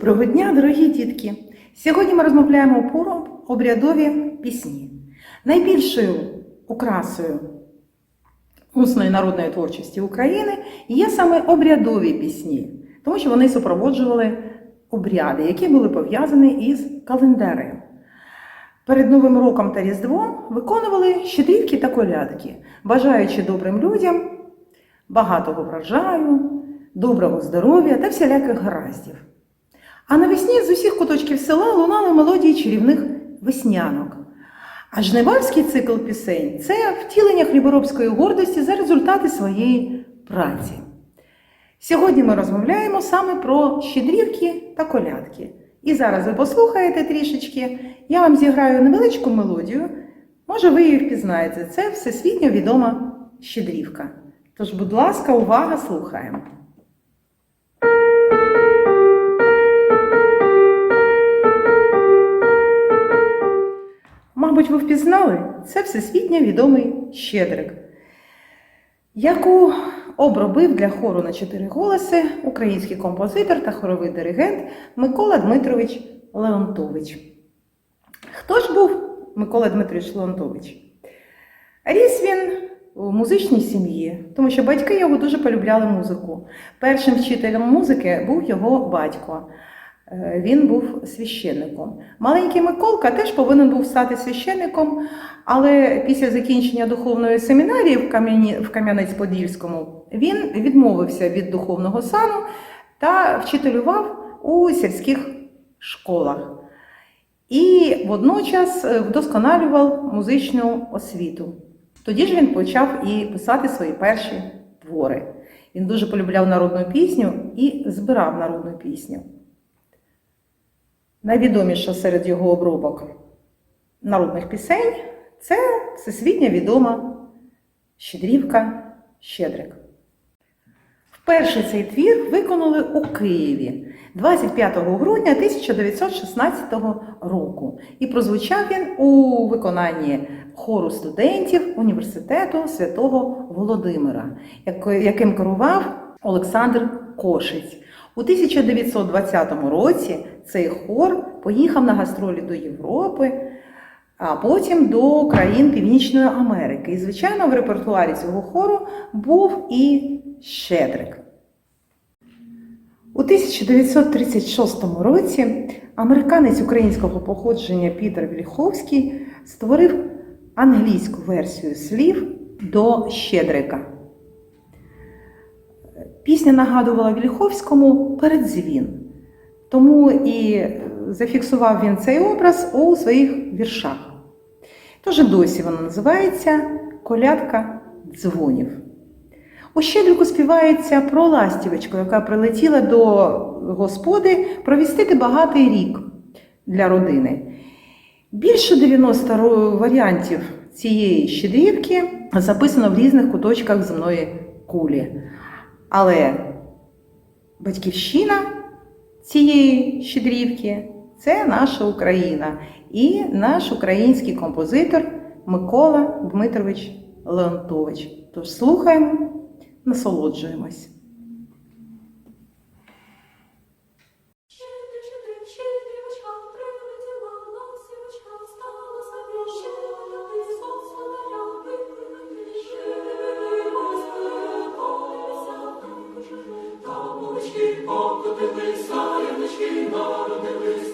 Доброго дня, дорогі дітки! Сьогодні ми розмовляємо про обрядові пісні. Найбільшою окрасою усної народної творчості України є саме обрядові пісні, тому що вони супроводжували обряди, які були пов'язані із календарем. Перед Новим роком та Різдвом виконували щедрівки та колядки, бажаючи добрим людям багатого врожаю, доброго здоров'я та всіляких гараздів. А навесні з усіх куточків села лунали мелодії чарівних веснянок. А жнивальський цикл пісень це втілення хліборобської гордості за результати своєї праці. Сьогодні ми розмовляємо саме про щедрівки та колядки. І зараз ви послухаєте трішечки, я вам зіграю невеличку мелодію. Може, ви її впізнаєте. Це всесвітньо відома щедрівка. Тож, будь ласка, увага, слухаємо. Мабуть, ви впізнали, це всесвітньо відомий Щедрик, яку обробив для хору на чотири голоси український композитор та хоровий диригент Микола Дмитрович Леонтович. Хто ж був Микола Дмитрович Леонтович? Ріс він у музичній сім'ї, тому що батьки його дуже полюбляли музику. Першим вчителем музики був його батько. Е, Він був священником. Маленький Миколка теж повинен був стати священником, але після закінчення духовної семінарії в Кам'янець-Подільському він відмовився від духовного сану та вчителював у сільських школах. І водночас е, вдосконалював музичну освіту. Тоді ж він почав і писати свої перші твори. Він дуже полюбляв народну пісню і збирав народну пісню. Найвідоміша серед його обробок народних пісень це всесвітньо відома Щедрівка Щедрик. Вперше цей твір виконали у Києві 25 грудня 1916 року. І прозвучав він у виконанні хору студентів університету святого Володимира, яким керував Олександр Кошиць. У 1920 році цей хор поїхав на гастролі до Європи, а потім до країн Північної Америки. І, звичайно, в репертуарі цього хору був і Щедрик. У 1936 році американець українського походження Пітер Вільховський створив англійську версію слів до Щедрика. Пісня нагадувала Вільховському передзвін, тому і зафіксував він цей образ у своїх віршах. Тож досі вона називається Колядка дзвонів. У Щедрику співається про ластівочку, яка прилетіла до господи провістити багатий рік для родини. Більше 90 варіантів цієї щедрівки записано в різних куточках земної кулі. Але батьківщина цієї щедрівки це наша Україна і наш український композитор Микола Дмитрович Леонтович. Тож слухаємо, насолоджуємось. там мовички покотились,